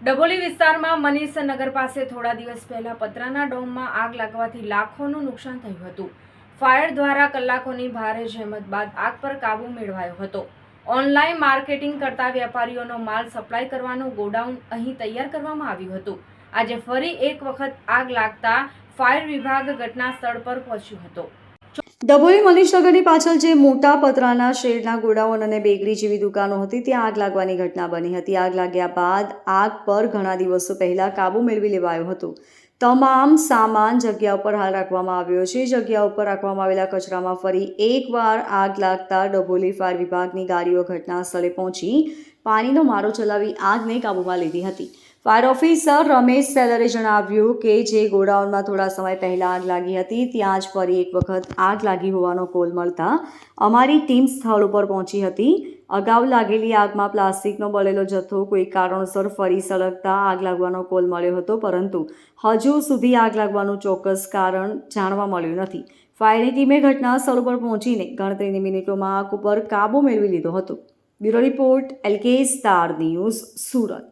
ડભોલી વિસ્તારમાં મનીષ નગર પાસે થોડા દિવસ પહેલા પતરાના ડોમમાં આગ લાગવાથી લાખોનું નુકસાન થયું હતું. ફાયર દ્વારા કલાકોની ભારે જહેમત બાદ આગ પર કાબૂ મેળવાયો હતો. ઓનલાઈન માર્કેટિંગ કરતા વેપારીઓનો માલ સપ્લાય કરવાનું ગોડાઉન અહીં તૈયાર કરવામાં આવ્યું હતું. આજે ફરી એક વખત આગ લાગતા ફાયર વિભાગ ઘટના સ્થળ પર પહોંચ્યો હતો. ડભોઈ મનીષનગરની પાછળ જે મોટા પતરાના શેડના ગોડાઉન અને બેકરી જેવી દુકાનો હતી, ત્યાં આગ લાગવાની ઘટના બની હતી. આગ લાગ્યા બાદ આગ પર ઘણા દિવસો પહેલા કાબુ મેળવી લેવાયો હતો. તમામ સામાન જગ્યા ઉપર હાલ રાખવામાં આવ્યો છે. જગ્યા ઉપર રાખવામાં આવેલા કચરામાં ફરી એકવાર આગ લાગતા ડભોલી ફાયર વિભાગની ગાડીઓ ઘટના સ્થળે પહોંચી પાણીનો મારો ચલાવી આગને કાબૂમાં લીધી હતી. ફાયર ઓફિસર રમેશ સેલરે જણાવ્યું કે જે ગોડાઉનમાં થોડા સમય પહેલાં આગ લાગી હતી, ત્યાં જ ફરી એક વખત આગ લાગી હોવાનો કોલ મળતા અમારી ટીમ સ્થળ ઉપર પહોંચી હતી. અગાઉ લાગેલી આગમાં પ્લાસ્ટિકનો બળેલો જથ્થો કોઈ કારણોસર ફરી સળગતા આગ લાગવાનો કોલ મળ્યો હતો, પરંતુ હજુ સુધી આગ લાગવાનું ચોક્કસ કારણ જાણવા મળ્યું નથી. ફાયરની ટીમે ઘટના સ્થળ ઉપર પહોંચીને ગણતરીની મિનિટોમાં આગ ઉપર કાબૂ મેળવી લીધો હતો. Bureau report, LK star news Surat.